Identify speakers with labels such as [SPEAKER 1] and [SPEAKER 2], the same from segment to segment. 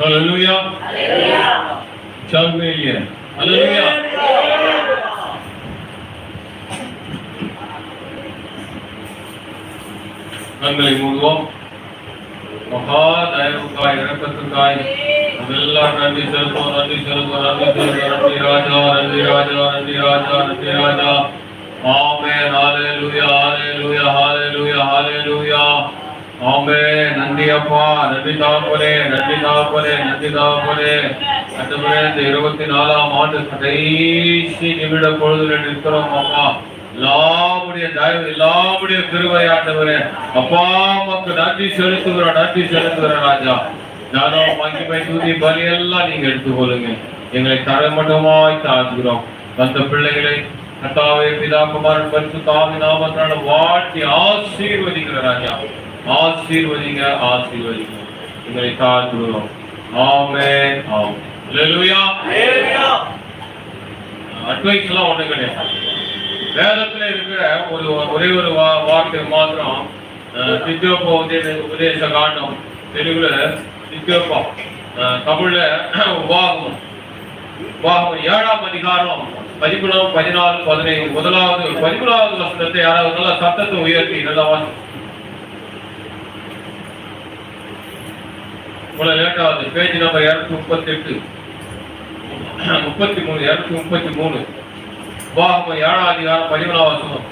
[SPEAKER 1] Hallelujah. Hallelujah. Hallelujah. கண்களை மூடுவோம் மகா தயவுக்காய் இறக்கத்துக்காய் அதெல்லாம் நன்றி செலுத்துவோம் நன்றி செலுத்துவோம் நன்றி செலுத்துவோம் நன்றி ராஜா நன்றி ராஜா நன்றி ராஜா நன்றி ராஜா ஆமே ஹalleluya ஹalleluya ஹalleluya ஹalleluya ஆமே நன்றி அப்பா நன்றி தாப்பனே நன்றி தாப்பனே நன்றி தாப்பனே அந்தவரே இந்த இருபத்தி நாலாம் ஆண்டு கடைசி நிமிட பொழுதுல நிற்கிறோம் அப்பா. எல்லாமுடைய தயவு எல்லாமுடைய கிருபை ஆண்டவரே. அப்பா மக்கள் நன்றி செலுத்துகிறோம் நன்றி செலுத்துகிறோம் ராஜா. ஞானம் மகிமை தூதி பலி எல்லாம் நீங்க எடுத்துக்கொள்ளுங்க. எங்களை தரமட்டமாய் தாழ்கிறோம் அந்த பிள்ளைகளை கத்தாவே பிதா குமாரன் பரிசு தாவி நாமத்தினால வாழ்த்தி ஆசீர்வதிக்கிற ராஜா. ஆசீர்வதிங்க ஆசீர்வதிங்க. எங்களை தாழ்த்துகிறோம் ஆமென் ஆமென். ஹalleluya அட்வைஸ் எல்லாம் ஒண்ணு கிடையாது. வேதத்துல இருக்கிற ஒரு ஒரே ஒரு வார்த்தை மாத்திரம் அஹ், தித்யோப உதய உபதேச காண்டம் தெலுங்குல தித்யோபா அஹ், தமிழ்ல உபாகமம். உபாகமம் ஏழாம் அதிகாரம் பதிமூணாம் பதினாலு பதினைந்து முதலாவது பதிமூணாவது வசனத்தை யாராவது நல்ல சத்தத்தை உயர்த்தி நல்லா வாசி இவ்வளவு லேட் ஆகுது பேஜ் நம்பர் இருநூத்தி முப்பத்தி எட்டு முப்பத்தி மூணு இருநூத்தி முப்பத்தி மூணு. உபாகமம் ஏழாம் அதிகாரம் பதிமூணாம் உன்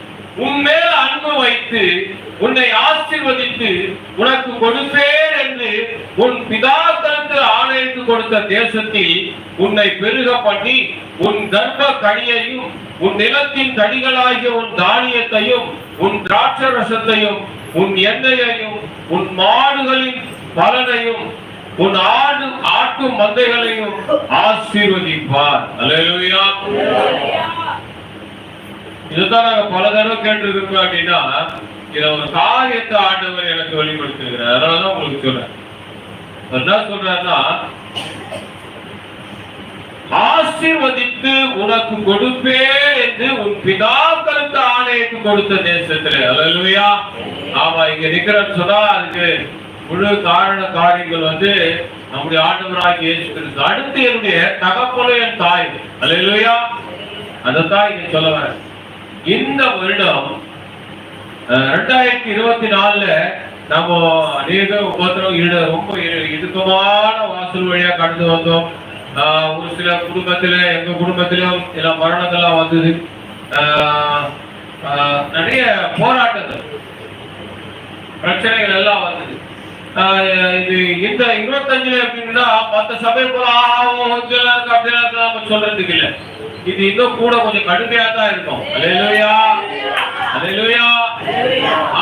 [SPEAKER 1] உன்மேல் அன்பு வைத்து உன்னை ஆசீர்வதித்து உனக்கு கொடுப்பேன் என்று உன் பிதாக்களுக்கு ஆணையிட்டு கொடுத்த தேசத்தில் உன்னை பெருக பண்ணி உன் கர்ப்ப கனியையும் உன் நிலத்தின் கனிகளாகிய உன் தானியத்தையும் உன் திராட்சரசத்தையும் உன் எண்ணெயையும் உன் மாடுகளின் பலனையும் உன் ஆடு ஆட்டு மந்தைகளையும் ஆசீர்வதிப்பார். அல்லேலூயா. இதுதான் நாங்க பல தடவை கேட்டிருக்கோம் அப்படின்னா இத ஒரு காரியத்தை ஆண்டவர் எனக்கு வெளிப்படுத்திருக்கிறார் அதனாலதான் உங்களுக்கு சொல்றேன். என்ன சொல்றாருன்னா ஆசீர்வதித்து உனக்கு கொடுப்பேன் என்று உன் பிதாக்களுக்கு ஆணையிட்டு கொடுத்த தேசத்திலே. அல்லேலூயா. ஆமா இங்க நிக்கிறேன்னு சொன்னா அதுக்கு முழு காரண காரியங்கள் வந்து நம்முடைய ஆண்டவராக இயேசு கிறிஸ்து. அடுத்து என்னுடைய தகப்பனும் என் தாய். அல்லையா அந்த தாய் இங்க சொல்ல வர இந்த வருடம் அஹ், ரெண்டாயிரத்தி இருபத்தி நாலுல நம்ம அநேக உபத்திரம் ஈடு ரொம்ப இரு- இடுக்கமான வாசல் வழியா கடந்து வந்தோம். ஆஹ், ஒரு சில குடும்பத்துல எங்க குடும்பத்திலும் சில மரணங்கள்லாம் வந்தது. ஆஹ், ஆஹ், நிறைய போராட்டங்கள் பிரச்சனைகள் எல்லாம் வந்தது. இது இந்த இருபத்தஞ்சுல அப்படின்னா மத்த சபை போல ஆகும் இப்படிலாம் நம்ம சொல்றதுக்கு இல்ல. இது இன்னும் கூட கொஞ்சம் கடுமையா தான் இருக்கும். அலையிலுயா அலையிலுயா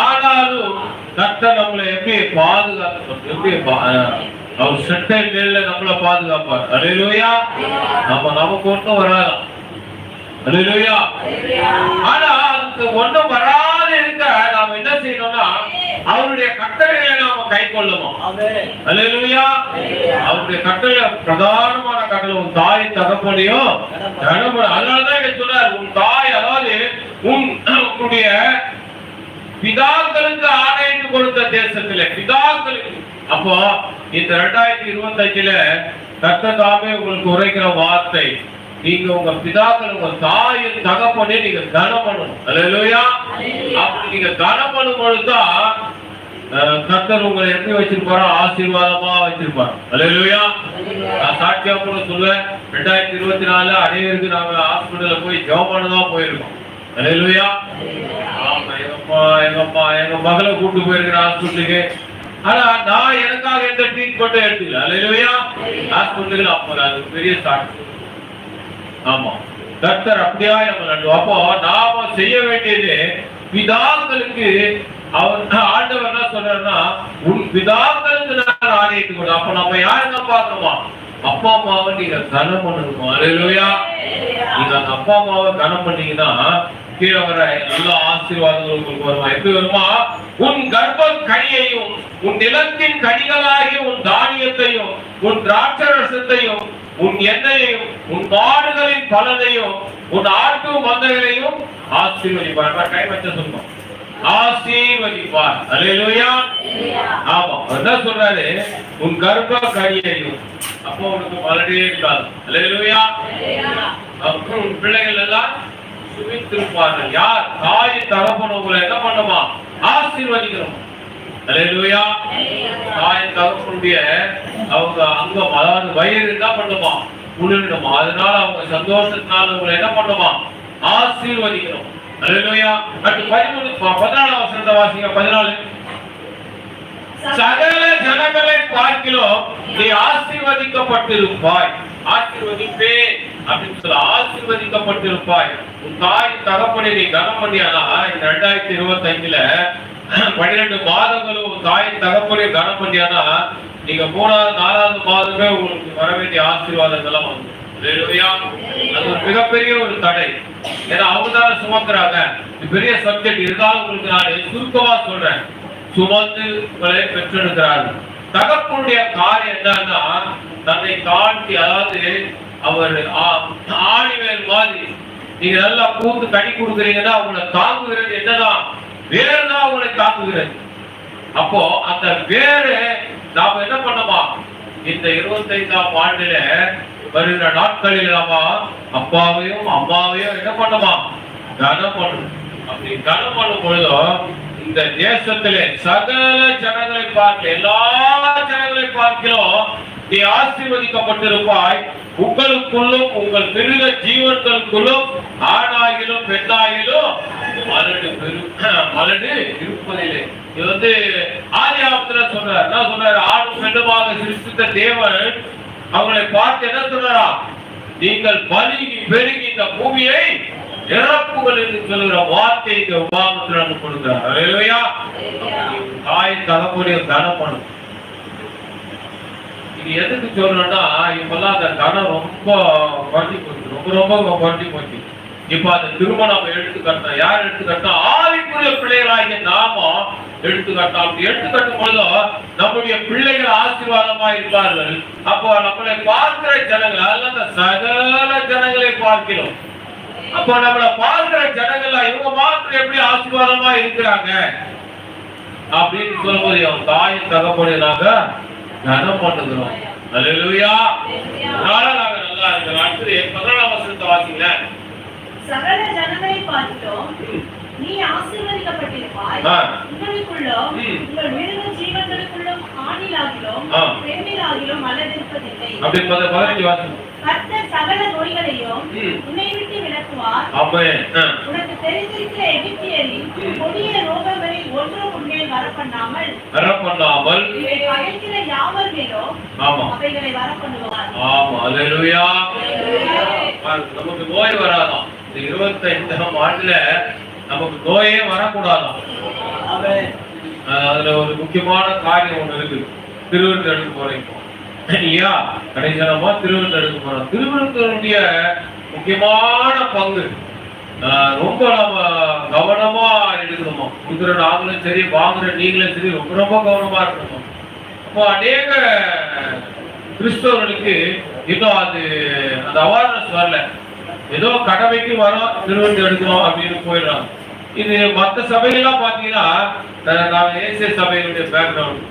[SPEAKER 1] ஆனாலும் கத்த நம்மளை எப்படி பாதுகாத்து எப்படி பா- அஹ், அவர் சட்டை நெல்ல நம்மளை பாதுகாப்பார். அலையிலுயா நம்ம நமக்கு ஒன்றும் வராது. அலையிலுயா ஆனா அதுக்கு ஒண்ணும் வராது இருக்க நாம என்ன செய்யணும்னா அவருடைய கட்டளைகளை நாம கை கொள்ளணும் அவருடைய கட்டளை பிரதானமான கட்டளை உன் தாய் தகப்பனையும் அதனாலதான் எங்க சொல்றாரு உன் தாய் அதாவது உன் உன்னுடைய பிதாக்களுக்கு ஆணையிட்டு கொடுத்த தேசத்துல பிதாக்களுக்கு. அப்போ இந்த ரெண்டாயிரத்தி இருபத்தி அஞ்சுல தாமே உங்களுக்கு உரைக்கிற வார்த்தை நீங்க உங்க பிதாக்கள் உங்க தாயின் தகப்பனே நீங்க கனம் பண்ணணும் அல்லேலூயா. அப்படி நீங்க கனம் பண்ணும் பொழுதுதான் அஹ், கர்த்தர் உங்களை எப்படி வச்சிருப்பாரோ? ஆசீர்வாதமா வச்சிருப்பாரு? அல்லேலூயா. நான் சாட்சியா கூட சொல்லுவேன் ரெண்டாயிரத்தி இருபத்தி நாலுல அநேகருக்கு நாங்க ஹாஸ்பிட்டல்ல போய் ஜெபம் பண்ணதான் போயிருக்கோம். அல்லேலூயா. ஆமா எங்கம்மா எங்கம்மா எங்க மகளை கூட்டு போயிருக்கிறேன் ஹாஸ்பிட்டலுக்கு. ஆனா நான் எனக்காக எந்த ட்ரீட்மெண்ட்டும் எடுத்துக்கல அல்லேலூயா. ஹாஸ்பிட்டலுக்கு அப்போ அது பெரிய சாட்சி. ஆமா. கர்த்தர் அப்படியா நம்ம நடுவோம் அப்போ நாம செய்ய வேண்டியது பிதாக்களுக்கு அவர் ஆண்டவர் என்ன சொல்றாருன்னா உன் பிதாக்களுக்கு நான் ஆணையிட்டு கொடு. அப்ப நம்ம யாருங்க பார்க்கணுமா? அப்பா அம்மாவை நீங்க கனம் பண்ணணுமா அல்லேலூயா நீங்க அந்த அப்பா அம்மாவை கனம் பண்ணீங்கன்னா கீழே வர எல்லா ஆசீர்வாதங்களும் உங்களுக்கு வருமா? எப்படி வருமா? உன் கர்ப்ப கனியையும் உன் நிலத்தின் கனிகளாகிய உன் தானியத்தையும் உன் திராட்சரசத்தையும் உன் எண்ணையும் உன் மாடுகளின் பலனையும் உன் ஆட்டு மந்தைகளையும் ஆசீர்வதிப்பார். கை வச்ச சொல்லுவோம் ஆசீர்வதிப்பார். அலையிலுயா ஆமா என்ன சொல்றாரு. உன் கர்ப்ப கரியையும் அப்போ உனக்கு மலரே இருக்காது. அலையிலுயா அப்புறம் உன் பிள்ளைகள் எல்லாம் சுமித்திருப்பார்கள் யார்? தாய் தகப்பன் என்ன பண்ணுமா? ஆசீர்வதிக்கணும். அல்லேலூயா தாய் தகப்பனுடைய அவங்க அங்கம் அதாவது வயிறு என்ன பண்ணுமா? குளிரணுமா அதனால அவங்க சந்தோஷத்தினால உங்களை என்ன பண்ணுமா? ஆசீர்வதிக்கணும். அல்லேலூயா அடுத்து பதிமூணு பதினாலாம் வசனத்தை வாசிங்க. பதினாலு. சகல ஜனங்களை பார்க்கிலும் நீ ஆசீர்வதிக்கப்பட்டிருப்பாய். ஆசீர்வதிப்பே அப்படின்னு சொல்ல ஆசீர்வதிக்கப்பட்டிருப்பாய். உன் தாய் தகப்பனை நீ கனம் பண்ணியானா இந்த ரெண்டாயிரத்தி இருபத்தி ஐந்துல பன்னிரெண்டு மாதங்களும் தாய் தகப்பனை கனம் பண்ணியானா நீங்க மூணாவது நாலாவது மாதமே உங்களுக்கு வர வேண்டிய ஆசீர்வாதங்கள்லாம் வந்து. அது ஒரு மிகப்பெரிய ஒரு தடை. ஏன்னா அவங்க தான் சுமக்குறாங்க பெரிய சப்ஜெக்ட். இருந்தாலும் உங்களுக்கு நான் சுருக்கமா சொல்றேன். சுமந்து உங்களை பெற்றெடுக்கிறார்கள் தகப்பனுடைய காரியம் என்னன்னா தன்னை தாண்டி அதாவது அவர் ஆணிவேல் மாதிரி நீங்க நல்லா பூந்து கனி கொடுக்குறீங்கன்னா அவங்களை தாங்குகிறது என்னதான்? வேறு தான் அவங்களை தாக்குகிறது அப்போ அந்த வேறு நாம என்ன பண்ணோமா? இந்த இருபத்தைந்தாம் ஆண்டுல வருகிற நாட்களில் நாம அப்பாவையும் அம்மாவையும் என்ன பண்ணுமா? கனம் பண்ணணும். அப்படி கனம் பண்ணும் பொழுதும் இந்த தேசத்திலே சகல ஜனங்களை பார்க்க எல்லா ஜனங்களை பார்க்கிறோம். நீ ஆசீர்வதிக்கப்பட்டிருப்பாய். உங்களுக்குள்ளும் உங்கள் மிருக ஜீவன்களுக்குள்ளும் மலடு மலடு இருப்பதில்லை இது வந்து ஆதியாபத்துல என்ன சொல்றாரு? ஆணும் பெண்ணுமாக சிருஷ்டித்த தேவன் அவங்களை பார்த்து என்ன சொல்றாரா? நீங்கள் பலுகி பெருகி இந்த பூமியை என்று சொல்லுகிற வார்த்தை இந்த உபாகத்தில் நமக்கு கொடுக்கிறார். அல்லேலூயா தாய் தகப்படைய கனம் இது எதுக்கு சொல்லணும்னா இப்பெல்லாம் அந்த கனம் ரொம்ப குறைஞ்சி போச்சு. ரொம்ப ரொம்ப குறைஞ்சி போச்சு. இப்ப அந்த திருமணம் நம்ம யார் எடுத்துக்கட்டா ஆவிக்குரிய பிள்ளைகளாகிய நாம எடுத்துக்கட்டா அப்படி எடுத்துக்கட்டும் பொழுது நம்முடைய பிள்ளைகள் ஆசீர்வாதமா இருப்பார்கள். அப்போ நம்மளை பார்க்கிற ஜனங்கள் அல்ல அந்த சகல ஜனங்களை பார்க்கிறோம். அப்போ நம்மளை பார்க்கிற ஜனங்கள் இவங்க மாத்திரம் எப்படி ஆசீர்வாதமா இருக்கிறாங்க? அப்படின்னு சொல்லும்போது அவன் தாயின் தகப்படைய நடம் பண்ணுகிறோம். அதனால நாங்க நல்லா இருக்கிறோம். அடுத்தது பதினாலாம் வசனத்தை வாசிங்கள
[SPEAKER 2] சகல ஜனங்களை பார்க்கிறோம். நீ ஆசீர்வதிக்கப்பட்டிருப்பாய்.
[SPEAKER 1] ம்.
[SPEAKER 2] உங்கள் மிருக ஜீவன்களுக்குள்ளும் ஆணிலாகிலும். பெண்ணிலாகிலும் மலர்ந்திருப்பதில்லை கர்த்தர் சகல நோய்களையும். உன்னை விட்டு விலக்குவார்.
[SPEAKER 1] ஆமே
[SPEAKER 2] உனக்கு தெரிந்திருக்கிற எகிப்தியரின் கொடிய ரோகங்களில் ஒன்றும் உன்மேல் வரப்பண்ணாமல்
[SPEAKER 1] வர பண்ணாமல்
[SPEAKER 2] இவை பகைக்கிற யாவர் மேலும் அவைகளை வரப்பண்ணுவார்.
[SPEAKER 1] ஆமா. நமக்கு நோய் வராதாம். இந்த இருபத்தைந்தாம் ஆண்டுல நமக்கு நோயே வரக்கூடாதாம். அஹ் அதுல ஒரு முக்கியமான காரியம் ஒண்ணு இருக்கு. திருவிருந்தெடுக்க போறீங்க ஐயா கடைசியானமா திருவிருந்தெடுக்க போறோம் திருவிருந்தனுடைய முக்கியமான பங்கு. ரொம்ப நம்ம கவனமா எடுக்கணுமா? கொடுக்குற நாங்களும் சரி வாங்குற நீங்களும் சரி ரொம்ப ரொம்ப கவனமா இருக்கணும். அப்போ அநேக கிறிஸ்தவர்களுக்கு இன்னும் அது அந்த அவேர்னஸ் வரல. ஏதோ கடமைக்கு வரோம் திருவண்ணு எடுக்கணும் அப்படின்னு போயிடலாம் இது மற்ற சபைகள்லாம் பார்த்தீங்கன்னா நான் ஏசிய சபையினுடைய பேக்ரவுண்ட்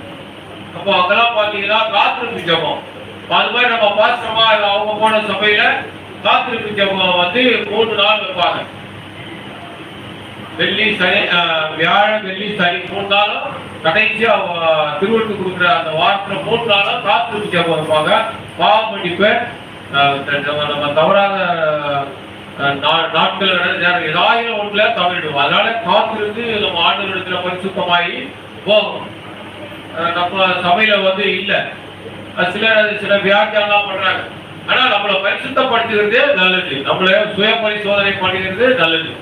[SPEAKER 1] அப்போ அங்கெல்லாம் பார்த்தீங்கன்னா காத்திருப்பு ஜபம். அது மாதிரி நம்ம பாஸ்டமா இல்ல அவங்க போன சபையில காத்திருப்பு ஜபம் வந்து மூணு நாள் வைப்பாங்க. வெள்ளி சனி அஹ், வியாழன் வெள்ளி சனி மூணு நாளும் கடைசியா அஹ், திருவள்ளுக்கு கொடுக்குற அந்த வாரத்துல மூணு நாளும் காத்திருப்பு ஜபம் வைப்பாங்க. பாவ மன்னிப்பு நம்ம- நம்ம தவறான அஹ், நா- நாட்கள் நடந்த ஏதாவது ஒன்றுல தவறிடுவோம். அதனால காத்திருந்து நம்ம ஆண்டுகளிடத்துல பரிசுத்தமாகி போகும் நம்ம சபையில வந்து இல்லை. சில சில வியாக்கியானம் பண்றாங்க. ஆனா நம்மளை பரிசுத்தப்படுத்துகிறதே நல்லது. நம்மள சுய பரிசோதனை பண்ணுகிறது நல்லது.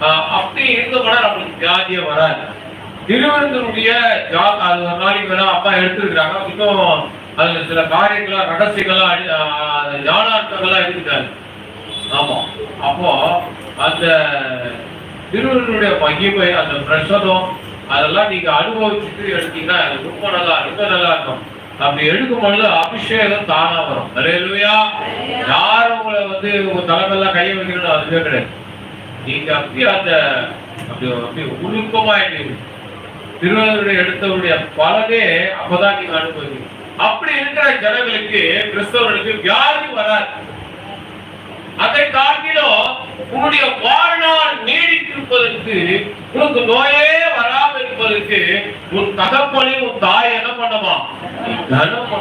[SPEAKER 1] அஹ் அப்படி இருந்தோம்னா நம்மளுக்கு வியாதியே வராது. திருவிருந்தனுடைய ஜாத் அது நாளைக்கு வேணா அப்பா எடுத்துருக்காங்க இன்னும் அதுல சில காரியங்களா ரகசியங்களா அடி- ஞானார்த்தங்களா இருக்குதாரு ஆமா. அப்போ அந்த திருவள்ளுடைய மகிமை அந்த பிரசதம் அதெல்லாம் நீங்க அனுபவிச்சுட்டு எடுத்தீங்கன்னா அது ரொம்ப நல்லா ரொம்ப நல்லா இருக்கும். அப்படி எடுக்கும் பொழுது அபிஷேகம் தானா வரும். அலையலுயா யாரும் உங்களை வந்து உங்க தலைமையெல்லாம் கையை வைக்கணும் அதுவே கிடையாது. நீங்க அப்படியே அந்த அப்படி அப்படி உருக்கமாயிட்டு திருவள்ளுவருடைய எடுத்தவருடைய பலனே அப்பதான் நீங்க அனுபவிக்கணும் அப்படி இருக்கிற ஜனங்களுக்கு கிறிஸ்தவர்களுக்கு வியாதி வராது. அதை காட்டிலும் உன்னுடைய வாழ்நாள் நீடித்திருப்பதற்கு உனக்கு நோயே வராமல் இருப்பதற்கு உன் தகப்பனை உன் தாய் என்ன பண்ணுமா தனம்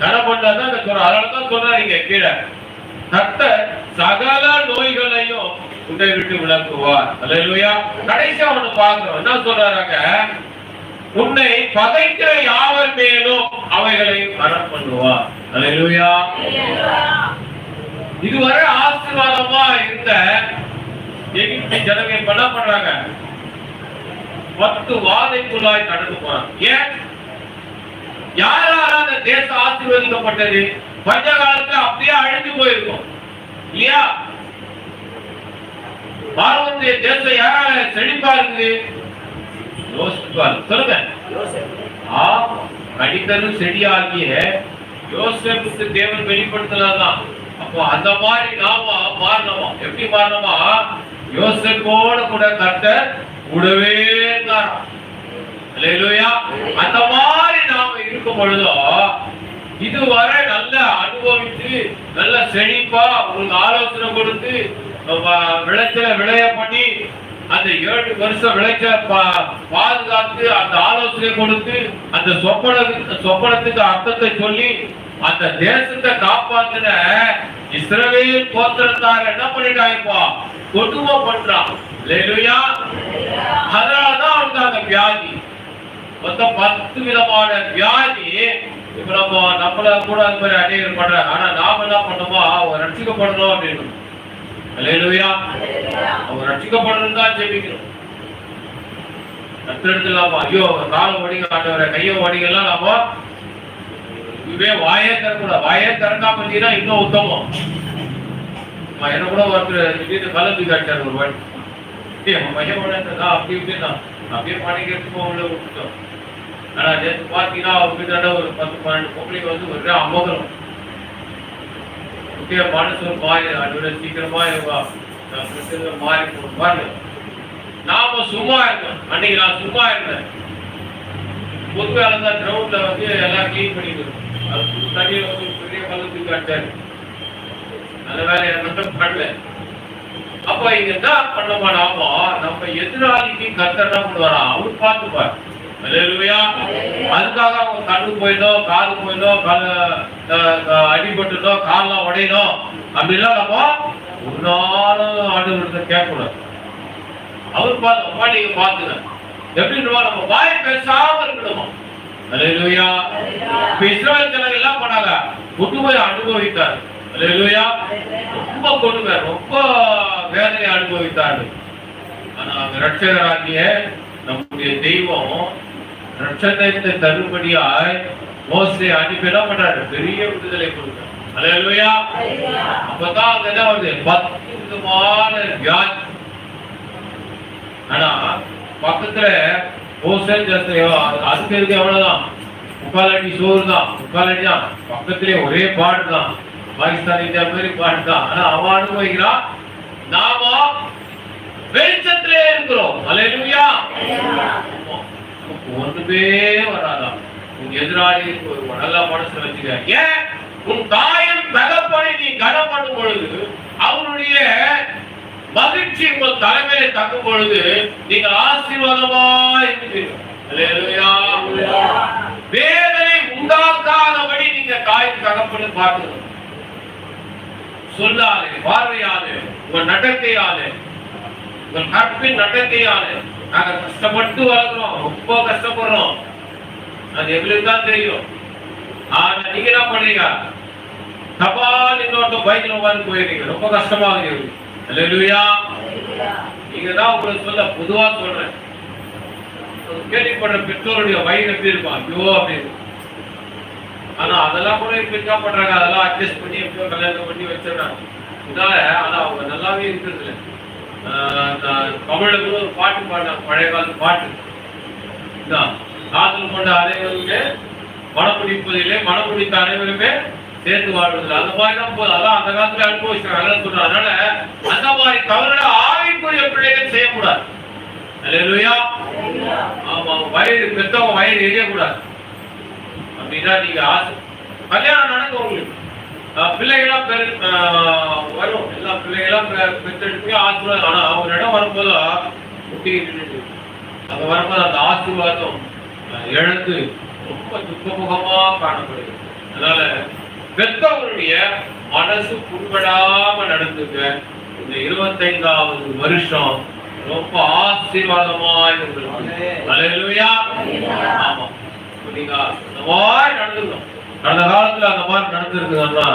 [SPEAKER 1] தனம் பண்ணாதான் இந்த சொல்ற அதனாலதான் சொல்றாங்க கீழே. தத்த சகல நோய்களையும் உன்னை விட்டு விளக்குவார் அல்லேலூயா. கடைசியா ஒண்ணு பாக்குறோம் என்ன சொல்றாங்க உன்னை பதைக்கிற யாவர் மேலும் அவைகளை மனம் பண்ணுவார் அல்லேலூயா இதுவரை ஆசீர்வாதமா இருந்த எகிப்தி ஜனங்க இப்ப என்ன பண்றாங்க பத்து வாதைக்குள்ளாய் நடந்து போறாங்க. ஏன்? யாரால அந்த தேசம் ஆசீர்வதிக்கப்பட்டது? பஞ்ச காலத்துல அப்படியே அழிஞ்சு போயிருக்கும். இல்லையா? பார்வனுடைய தேசம் யாரால செழிப்பா இருக்குது? யோசிச்சு சொல்லுங்க. ஆமா கடிதரும் செடியாகிய யோசேப்புக்கு தேவன் வெளிப்படுத்தலாம் அப்போ அந்த மாதிரி நாம மாறணுமா? எப்படி மாறணுமா? யோசேப்போட கூட கத்த கூடவே இருந்தாராம். அந்த மாதிரி நாம இருக்கும் பொழுதோ இதுவரை நல்ல அனுபவித்து நல்ல செழிப்பா உங்களுக்கு ஆலோசனை கொடுத்து விளைச்சல விளைய பண்ணி அந்த ஏழு வருஷம் விளைச்ச பா- பாதுகாத்து அந்த ஆலோசனை கொடுத்து அந்த சொப்பன சொப்பனத்துக்கு அர்த்தத்தை சொல்லி அந்த தேசத்தை காப்பாத்தின இஸ்ரவேல் கோத்திரத்தார் என்ன பண்ணிட்டாங்கப்பா? கொடுமை பண்றான் அல்லேலூயா அதனாலதான் அவங்க அந்த வியாதி. மொத்தம் பத்து விதமான வியாதி. இப்ப நம்ம நம்மள கூட அது மாதிரி அநேகர் பண்றாங்க. ஆனா நாம என்ன பண்ணோமோ அவன் ரட்சிக்கப்படணும் அப்படின்னு. அல்லேலூயா. அவன் ரட்சிக்கப்படணும் தான் ஜெபிக்கணும் கத்தெடுத்துலாமா ஐயோ காலை ஒடிங்க ஆண்டவரை கையை ஒடிங்கலாம் நாம வாயே திறக்கூடாது வாயே திறக்காம இருந்தீங்கன்னா இன்னும் உத்தமம். என்ன கூட ஒருத்தர் திடீர்னு கலந்து காட்டார் ஒரு வாட்டி. அப்படி இப்படின்னா அப்படியே பணிக்கிறதுக்கு உள்ள விட்டுட்டோம். ஆனா நேற்று பார்த்தீங்கன்னா அவங்க ஒரு பத்து பன்னெண்டு பொம்பளைங்க வந்து ஒரே அமோகரம். முக்கிய மனசு மாறி அதோட சீக்கிரமா இருக்கும் மாறி போகும். பாருங்க. நாம சும்மா இருந்தோம். அன்னைக்கு நான் சும்மா இருந்தேன். பொது வேலை தான். கிரவுண்ட்ல வந்து எல்லாம் கிளீன் பண்ணிக்கிறோம் அது புது தண்ணியில வந்து பெரிய பள்ளத்துக்கு காட்டாரு அந்த வேலையை மட்டும் பண்ணல. அப்ப இங்க என்ன பண்ண நாம நம்ம எதிராளிக்கு கத்தர் என்ன பண்ணுவாரா? அவரு பார்த்துப்பாரு. அதுக்காக அவங்க கண்ணு போயிடும் காது போயிடும் கால அடிபட்டுடும் கால்லாம் உடையணும் அப்படிலாம் நம்ம ஒரு நாளும் ஆண்டு கேட்கக்கூடாது. அவர் பார்த்து அப்பா நீங்க பாத்துங்க எப்படின்னு நம்ம வாய் பேசாம இருக்கணுமா? அல்லேலூயா இப்ப இஸ்ரவேல் ஜனங்க எல்லாம் பண்ணாங்க? கொடுமையை அனுபவித்தார். அல்லேலூயா ரொம்ப கொடுமை ரொம்ப வேதனை அனுபவித்தாரு. ஆனா அந்த ரட்சகராகிய நம்முடைய தெய்வம் ரட்சகத்தை தரும்படியாய் மோசே அனுப்பி என்ன பண்றாரு பெரிய விடுதலை கொடுத்தார். அல்லேலூயா. அப்பதான் அங்க என்ன வருது. பத்து விதமான வியாதி. ஆனா பக்கத்துல ஜாஸ்தியோ அதுக்கு இருக்கு எவ்வளவுதான் முக்கால் அடி சோறு தான். முக்கால் அடி தான் பக்கத்திலே ஒரே பாடு தான். பாகிஸ்தான் இந்தியா மாதிரி பாடு தான். ஆனா அவன் அனுபவிக்கிறான். நாம வெளிச்சத்திலே இருக்கிறோம். நமக்கு ஒண்ணுமே வராதான் உன் எதிராளி ஒரு நல்ல மனசுல வச்சுக்க ஏன் உன் தாயின் தகப்பனை நீ கனம் பண்ணும் பொழுது அவனுடைய மகிழ்ச்சி உங்கள் தலைமையில தக்கும் பொழுது நீங்க ஆசீர்வாதமா வேதனை உண்டாக்காதபடி நீங்க தாயின் தகப்பனு பார்க்கணும். சொல்லாலே பார்வையாலே உங்க நடக்கையாலே உங்கள் கற்பின் நடக்கையாலே நாங்க கஷ்டப்பட்டு வளர்க்குறோம் ரொம்ப கஷ்டப்படுறோம். அது எங்களுக்கு தான் தெரியும். ஆனா நீங்க என்ன பண்றீங்க தபால் இன்னொருத்தம் பைக்ல உட்காந்து போயிருக்கீங்க. ரொம்ப கஷ்டமா இருக்கு அல்லேலூயா. நீங்க தான் உங்களுக்கு சொல்ல பொதுவா சொல்றேன். கேள்விப்படுற பெற்றோருடைய வயிறு எப்படி இருக்கும்? ஐயோ அப்படின்னு. ஆனா அதெல்லாம் கூட இப்ப என்ன பண்றாங்க? அதெல்லாம் அட்ஜஸ்ட் பண்ணி எப்படியோ கல்யாணம் பண்ணி வச்சிடறாங்க. இதனால ஆனா அவங்க நல்லாவே இருக்கிறது இல்லை. தமிழ்ல கூட ஒரு பாட்டு பாடினாங்க பழைய காலத்து பாட்டு. இதான், காதல் கொண்ட அனைவருமே மனப்பிடிப்பதிலே மனப்பிடித்த அனைவருமே சேர்த்து வாழ்வதில்லை. அந்த மாதிரி தான் போதும் அதான் அந்த காலத்துல அனுபவிச்சாங்க அதனால அதனால அந்த மாதிரி தவறுகளை ஆவிக்குரிய பிள்ளைகள் செய்யக்கூடாது. அல்லையா ஆமா வயிறு பெத்தவங்க வயிறு எரியக்கூடாது. அப்படின்னா நீங்க ஆசை. கல்யாணம் நடக்கும் உங்களுக்கு ஆஹ் பிள்ளைகளாம் பெரு வரும். எல்லா பிள்ளைகளாம் பெ- பெற்றெடுத்து ஆசீர்வாதம். ஆனா அவங்க இடம் வரும்போது அங்க வரும்போது அந்த ஆசீர்வாதம் இழந்து ரொம்ப துக்கமுகமா காணப்படுது அதனால பெத்தவங்களுடைய மனசு புண்படாம நடந்துக்க இந்த இருபத்தைந்தாவது வருஷம் ரொம்ப ஆசீர்வாதமா இருந்திருக்கு. அல்லேலூயா ஆமா. நீங்க நடந்துக்கணும். அந்த காலத்துல அந்த மாதிரி நடந்திருக்குதுன்னா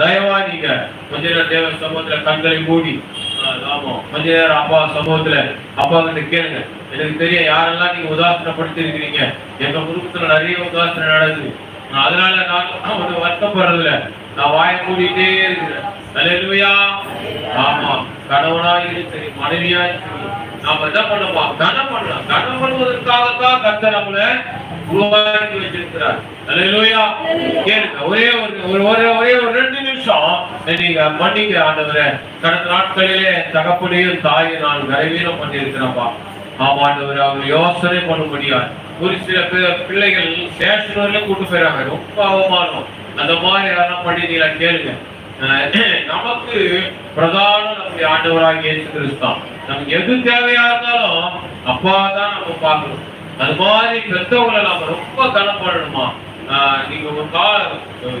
[SPEAKER 1] தயவா நீங்க கொஞ்ச நேரம் தேவ சமூகத்துல கண்களை மூடி ஆமா கொஞ்ச நேரம் அப்பா சமூகத்துல அப்பா கிட்ட கேளுங்க. எனக்கு தெரியும் யாரெல்லாம் நீங்க உதாசனப்படுத்தி இருக்கிறீங்க எங்க குடும்பத்துல நிறைய உதாசனம் நடக்குது. நான் அதனால நான் ஒரு வருத்தப்படுறதில்ல. நான் வாயை மூடிட்டே இருக்கிறேன். அல்லேலூயா ஆமா கணவனாயும் சரி மனைவியாயும் சரி நாம என்ன பண்ணலாம் கனம் பண்ணலாம். கனம் பண்ணுவதற்காகத்தான் கத்தை நம்மள உருவாக்கி வச்சிருக்கிறார். ஒரே ஒரு ஒரு ஒரே ஒரே ஒரு ரெண்டு நிமிஷம். நீங்க மன்னிக்க ஆண்டவரே கடந்த நாட்களிலே தகப்பனையும் தாயை நான் கரைவீனம் பண்ணியிருக்கிறேன்ப்பா. ஆமா ஆண்டவர் அவர் யோசனை பண்ண முடியாது ஒரு சில பிள்ளைகள் ஸ்டேஷன் வரையிலும் கூட்டு போயிறாங்க. ரொம்ப அவமானம் அந்த மாதிரி யாரெல்லாம் பண்ணீங்களா கேளுங்க. அஹ் நமக்கு பிரதான நம்முடைய ஆண்டவராக இயேசு கிறிஸ்து தான். நமக்கு எது தேவையா இருந்தாலும் அப்பா தான் நம்ம பார்க்கணும். அது மாதிரி பெத்தவங்களை நாம ரொம்ப கனம் பண்ணணுமா நீங்க உங்க கா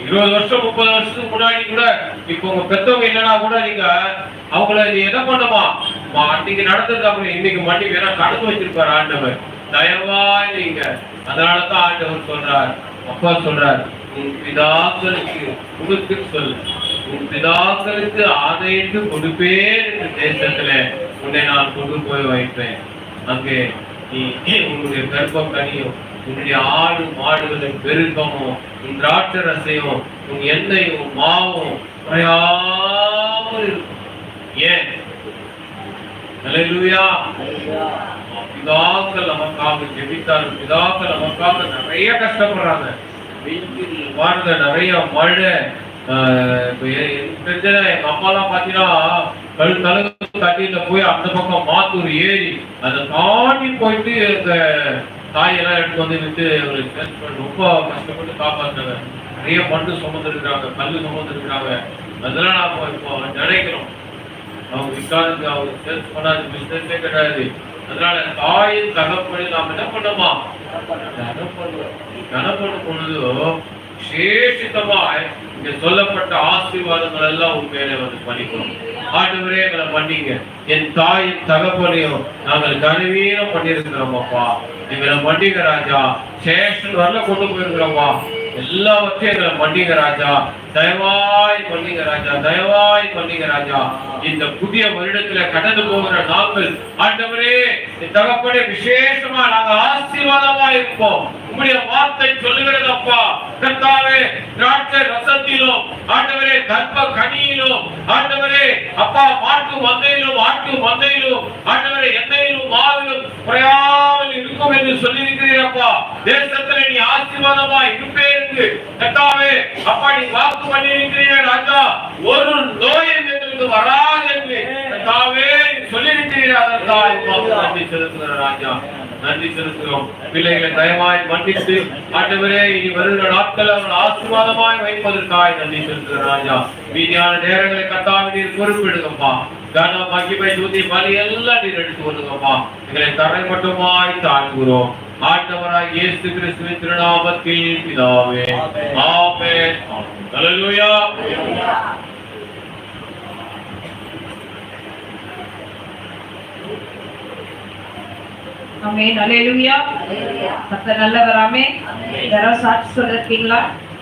[SPEAKER 1] இருபது வருஷம் முப்பது வருஷத்துக்கு முன்னாடி கூட இப்போ உங்க பெத்தவங்க இல்லைன்னா கூட நீங்க அவங்கள நீ என்ன பண்ணுமா? மா- அன்னைக்கு நடந்தது அவங்க இன்னைக்கு மண்டி வேணா கடந்து வச்சிருப்பாரு ஆண்டவர். தயவா நீங்க. அதனாலதான் ஆண்டவர் சொல்றார். அப்பா சொல்றார் உன் பிதாக்களுக்கு கொடுத்து சொல். உன் பிதாக்களுக்கு ஆணையிட்டு கொடுப்பேன் இந்த தேசத்துல உன்னை நான் கொண்டு போய் வைப்பேன். அங்கே நீ உன்னுடைய கர்ப்பம் கனியும் உன்னுடைய ஆடு மாடுகளின் பெருக்கமும் உன் திராட்சை ரசையும் உன் எண்ணெயும் மாவும் குறையாமல் இருக்கும். ஏன்? பிதாக்கள் நமக்காக ஜெபித்தாலும் பிதாக்கள் நமக்காக நிறைய கஷ்டப்படுறாங்க. வெயில் வாழ்ந்த நிறைய மழை ஆஹ் இப்ப எ- எனக்கு எங்க அம்மாலாம் பாத்தீங்கன்னா கழு தலகு தண்ணியில போய் அந்த பக்கம் மாத்தூர் ஏறி அதை தாண்டி போயிட்டு தாயெல்லாம் எடுத்து வந்து விட்டு ஒரு ரொம்ப கஷ்டப்பட்டு காப்பாற்றுறாங்க நிறைய மண்ணு சுமந்துருக்காங்க கல்லு சுமந்துருக்காங்க அதெல்லாம் நாம இப்போ நினைக்கிறோம் அவங்க விற்காதது அவங்க சேல்ஸ் பண்ணாது பிசினஸே கிடையாது. அதனால தாயின் தகப்பனை நாம் என்ன பண்ணோமா கனம் பண்ணுவோம் கனம் விசேஷித்தமாய் இங்க சொல்லப்பட்ட ஆசீர்வாதங்கள் எல்லாம் உன் மேலே வந்து பண்ணிக்கணும் ஆண்டவரே எங்களை பண்ணீங்க என் தாயின் தகப்பனையும் நாங்கள் கனவீனம் பண்ணியிருக்கிறோம் அப்பா. எங்களை மன்னிங்க ராஜா சேஷன் வரல கொண்டு போயிருக்கிறோம்ப்பா எல்லாவற்றையும் எங்களை மன்னிங்க ராஜா தயவாய் மன்னிங்க ராஜா தயவாய் மன்னிங்க ராஜா. இந்த புதிய வருடத்துல கடந்து போகிற நாட்கள் ஆண்டவரே என் தகப்பனே விசேஷமா நாங்க ஆசீர்வாதமா இருப்போம். உங்களுடைய வார்த்தை சொல்லுகிறது அப்பா கர்த்தாவே திராட்சை ரசத்திலும் ஆண்டவரே கர்ப்ப கனியிலும் ஆண்டவரே அப்பா மாட்டு மந்தையிலும் ஆட்டு மந்தையிலும் ஆண்டவரே எண்ணெயிலும் மாவிலும் குறையாமல் இருக்கும் என்று சொல்லியிருக்கிறீரப்பா. தேசத்துல நீ ஆசீர்வாதமா இருப்பே என்று. கர்த்தாவே அப்பா நீ வாக்கு பண்ணியிருக்கிறீர்கள் ராஜா. ஒரு நோய் எங்களுக்கு வராது என்று தாவே சொல்லியிருக்கிறீர்கள் அதற்காக நன்றி செலுத்துகிற ராஜா. நன்றி செலுத்துகிறோம். பிள்ளைகளை தயமாய் மன்னித்து ஆண்டவரே இனி வருகிற நாட்கள் அவர்கள் ஆசீர்வாதமாய் வைப்பதற்காக நன்றி செலுத்துகிற ராஜா. மீதியான நேரங்களை கத்தாவி நீர் பொறுப்பெடுங்கப்பா கன மகிமை தூதி பலி எல்லாம் நீர் எடுத்து கொள்ளுங்கப்பா. எங்களை தரை மட்டுமாய் தாழ்கிறோம் ஆண்டவராய் இயேசு கிறிஸ்துவின் திருநாமத்தில் பிதாவே. ஆமென். ஹalleluya
[SPEAKER 3] ஆமென் அல்லேலூயா கர்த்தர் நல்லவர். ஆமென். யாராவது சாட்சி சொல்ல இருக்கீங்களா